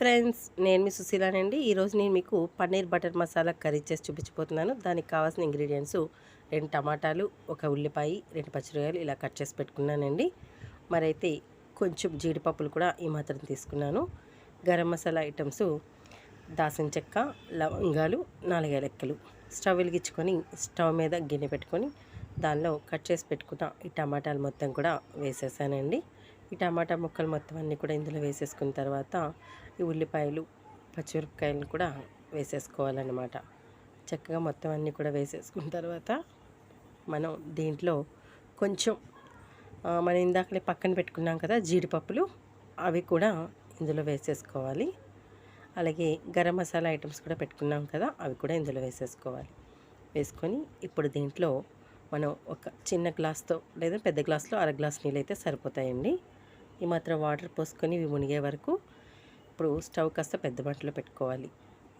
Friends నేను మీ సుశీలానండి. ఈరోజు నేను మీకు పన్నీర్ బటర్ మసాలా కర్రీ చేసి చూపించిపోతున్నాను దానికి కావాల్సిన ఇంగ్రీడియంట్స్ రెండు టమాటాలు ఒక ఉల్లిపాయ రెండు పచ్చిరకాయలు ఇలా కట్ చేసి పెట్టుకున్నానండి. మరైతే కొంచెం జీడిపప్పులు కూడా ఈ మాత్రం తీసుకున్నాను. గరం మసాలా ఐటమ్స్ దాసిన చెక్క లవంగాలు నాలుగేలెక్కలు స్టవ్ వెలిగించుకొని స్టవ్ మీద గిన్నె పెట్టుకొని దానిలో కట్ చేసి పెట్టుకున్న ఈ టమాటాలు మొత్తం కూడా వేసేసానండి. ఈ టమాటా ముక్కలు మొత్తం అన్నీ కూడా ఇందులో వేసేసుకున్న తర్వాత ఈ ఉల్లిపాయలు పచ్చిమిరపకాయలను కూడా వేసేసుకోవాలన్నమాట. చక్కగా మొత్తం అన్నీ కూడా వేసేసుకున్న తర్వాత మనం దీంట్లో కొంచెం మనం ఇందాకలే పక్కన పెట్టుకున్నాం కదా జీడిపప్పులు అవి కూడా ఇందులో వేసేసుకోవాలి. అలాగే గరం మసాలా ఐటమ్స్ కూడా పెట్టుకున్నాం కదా అవి కూడా ఇందులో వేసేసుకోవాలి. వేసుకొని ఇప్పుడు దీంట్లో మనం ఒక చిన్న గ్లాస్తో లేదా పెద్ద గ్లాస్లో అర గ్లాస్ నీళ్ళు అయితే సరిపోతాయండి. ఈ మాత్రం వాటర్ పోసుకొని ఇవి మునిగే వరకు ఇప్పుడు స్టవ్ కాస్త పెద్ద మంటలో పెట్టుకోవాలి.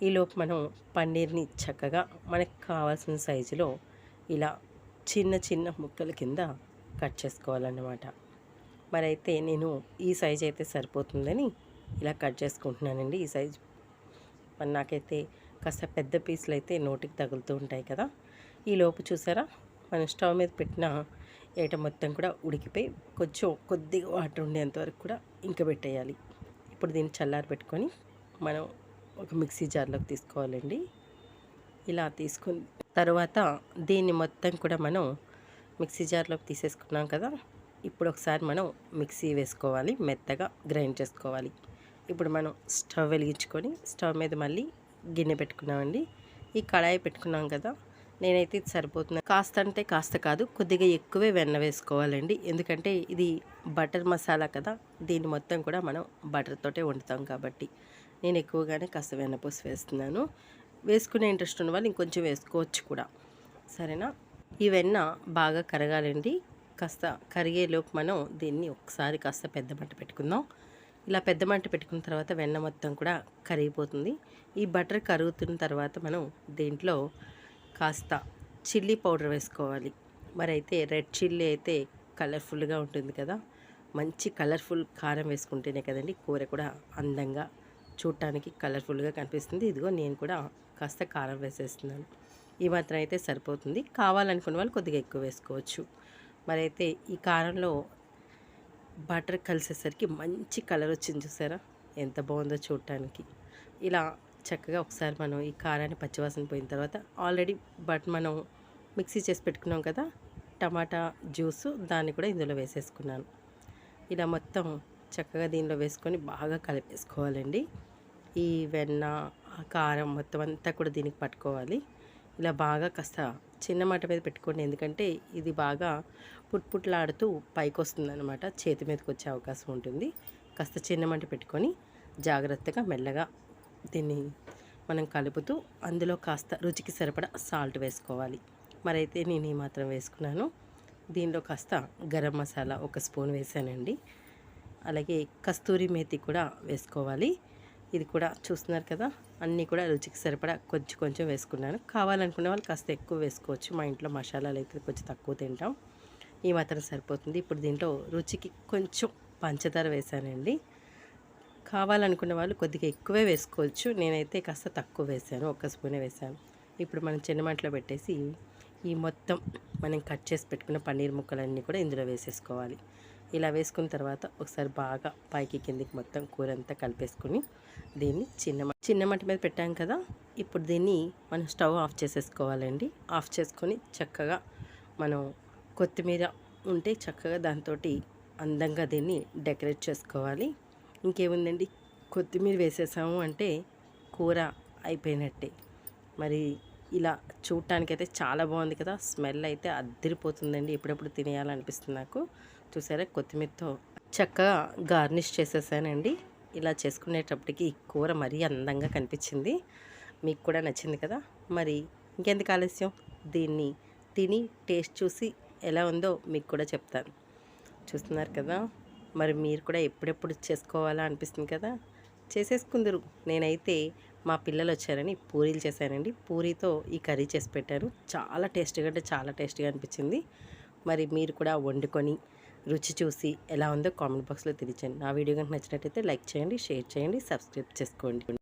ఈలోపు మనం పన్నీర్ని చక్కగా మనకు కావాల్సిన సైజులో ఇలా చిన్న చిన్న ముక్కల కింద కట్ చేసుకోవాలన్నమాట. మరైతే నేను ఈ సైజ్ అయితే సరిపోతుందని ఇలా కట్ చేసుకుంటున్నానండి. ఈ సైజ్ మరి నాకైతే కాస్త పెద్ద పీసులు అయితే నోటికి తగులుతూ ఉంటాయి కదా. ఈ లోపు చూసారా? మనం స్టవ్ మీద పెట్టిన ఏట మొత్తం కూడా ఉడికిపోయి కొంచెం కొద్దిగా వాటర్ ఉండేంత వరకు కూడా ఇంక పెట్టేయాలి. ఇప్పుడు దీన్ని చల్లారి పెట్టుకొని మనం ఒక మిక్సీ జార్లోకి తీసుకోవాలండి. ఇలా తీసుకుని తర్వాత దీన్ని మొత్తం కూడా మనం మిక్సీ జార్లోకి తీసేసుకున్నాం కదా ఇప్పుడు ఒకసారి మనం మిక్సీ వేసుకోవాలి మెత్తగా గ్రైండ్ చేసుకోవాలి. ఇప్పుడు మనం స్టవ్ వెలిగించుకొని స్టవ్ మీద మళ్ళీ గిన్నె పెట్టుకున్నామండి. ఈ కళాయి పెట్టుకున్నాం కదా నేనైతే ఇది సరిపోతుంది. కాస్త అంటే కాస్త కాదు కొద్దిగా ఎక్కువే వెన్న వేసుకోవాలండి. ఎందుకంటే ఇది బటర్ మసాలా కదా దీన్ని మొత్తం కూడా మనం బటర్ తోటే వండుతాం కాబట్టి. నేను ఎక్కువగానే కాస్త వెన్నపూసి వేస్తున్నాను. వేసుకునే ఇంట్రెస్ట్ ఉన్న వాళ్ళు ఇంకొంచెం వేసుకోవచ్చు కూడా. సరేనా? ఈ వెన్న బాగా కరగాలండి. కాస్త కరిగేలోపు మనం దీన్ని ఒకసారి కాస్త పెద్ద మంట పెట్టుకుందాం. ఇలా పెద్ద మంట పెట్టుకున్న తర్వాత వెన్న మొత్తం కూడా కరిగిపోతుంది. ఈ బటర్ కరుగుతున్న తర్వాత మనం దీంట్లో కాస్త చిల్లీ పౌడర్ వేసుకోవాలి. మరి అయితే రెడ్ చిల్లీ అయితే కలర్ఫుల్గా ఉంటుంది కదా. మంచి కలర్ఫుల్ కారం వేసుకుంటేనే కదండి కూర కూడా అందంగా చూడటానికి కలర్ఫుల్గా కనిపిస్తుంది. ఇదిగో నేను కూడా కాస్త కారం వేసేస్తున్నాను. ఈ మాత్రం అయితే సరిపోతుంది. కావాలనుకున్న వాళ్ళు కొద్దిగా ఎక్కువ వేసుకోవచ్చు. మరి అయితే ఈ కారంలో బటర్ కలిసేసరికి మంచి కలర్ వచ్చింది చూసారా? ఎంత బాగుందో చూడటానికి. ఇలా చక్కగా ఒకసారి మనం ఈ కారాన్ని పచ్చివాసన పోయిన తర్వాత ఆల్రెడీ బట్ మనం మిక్సీ చేసి పెట్టుకున్నాం కదా టమాటా జ్యూసు దాన్ని కూడా ఇందులో వేసేసుకున్నాను. ఇలా మొత్తం చక్కగా దీనిలో వేసుకొని బాగా కలిపేసుకోవాలండి. ఈ వెన్న కారం మొత్తం అంతా కూడా దీనికి పట్టుకోవాలి. ఇలా బాగా కాస్త చిన్న మాట మీద పెట్టుకోండి ఎందుకంటే ఇది బాగా పుట్పుట్లాడుతూ పైకి వస్తుందన్నమాట చేతి మీదకి వచ్చే అవకాశం ఉంటుంది. కాస్త చిన్న మంట పెట్టుకొని జాగ్రత్తగా మెల్లగా దీన్ని మనం కలుపుతూ అందులో కాస్త రుచికి సరిపడా సాల్ట్ వేసుకోవాలి. మరైతే నేను ఈ మాత్రం వేసుకున్నాను. దీనిలో కాస్త గరం మసాలా ఒక స్పూన్ వేసానండి. అలాగే కస్తూరి మేతి కూడా వేసుకోవాలి. ఇది కూడా చూస్తున్నారు కదా అన్నీ కూడా రుచికి సరిపడా కొంచెం కొంచెం వేసుకున్నాను. కావాలనుకునే వాళ్ళు కాస్త ఎక్కువ వేసుకోవచ్చు. మా ఇంట్లో మసాలాలు అయితే కొంచెం తక్కువ తింటాం. ఈ మాత్రం సరిపోతుంది. ఇప్పుడు దీంట్లో రుచికి కొంచెం పంచదార వేసానండి. కావాలనుకునే వాళ్ళు కొద్దిగా ఎక్కువే వేసుకోవచ్చు. నేనైతే కాస్త తక్కువ వేసాను ఒక్క స్పూనే వేసాను ఇప్పుడు మనం చిన్న మంటలో పెట్టేసి ఈ మొత్తం మనం కట్ చేసి పెట్టుకున్న పన్నీర్ ముక్కలన్నీ కూడా ఇందులో వేసేసుకోవాలి. ఇలా వేసుకున్న తర్వాత ఒకసారి బాగా పైకి కిందికి మొత్తం కూర అంతా కలిపేసుకుని దీన్ని చిన్న చిన్న మంట మీద పెట్టాం కదా? ఇప్పుడు దీన్ని మనం స్టవ్ ఆఫ్ చేసేసుకోవాలండి. ఆఫ్ చేసుకొని చక్కగా మనం కొత్తిమీర ఉంటే చక్కగా దాంతో అందంగా దీన్ని డెకరేట్ చేసుకోవాలి. ఇంకేముందండి? కొత్తిమీర వేసేసాము అంటే కూర అయిపోయినట్టే. మరి ఇలా చూడటానికైతే చాలా బాగుంది కదా? స్మెల్ అయితే అద్దరిపోతుందండి. ఎప్పుడెప్పుడు తినేయాలనిపిస్తుంది నాకు. చూసారా? కొత్తిమీరతో చక్కగా గార్నిష్ చేసేసానండి. ఇలా చేసుకునేటప్పటికి ఈ కూర మరీ అందంగా కనిపించింది. మీకు కూడా నచ్చింది కదా? మరి ఇంకెందుకు ఆలస్యం? దీన్ని తిని టేస్ట్ చూసి ఎలా ఉందో మీకు కూడా చెప్తాను. చూస్తున్నారు కదా? మరి మీరు కూడా ఎప్పుడెప్పుడు చేసుకోవాలా అనిపిస్తుంది కదా? చేసేసుకుందరు. నేనైతే మా పిల్లలు వచ్చారని పూరీలు చేశానండి. పూరీతో ఈ కర్రీ చేసి పెట్టాను. చాలా టేస్ట్గా అంటే చాలా టేస్ట్గా అనిపించింది. మరి మీరు కూడా వండుకొని రుచి చూసి ఎలా ఉందో కామెంట్ బాక్స్లో తెలియచండి నా వీడియో కనుక నచ్చినట్టయితే లైక్ చేయండి షేర్ చేయండి సబ్స్క్రైబ్ చేసుకోండి.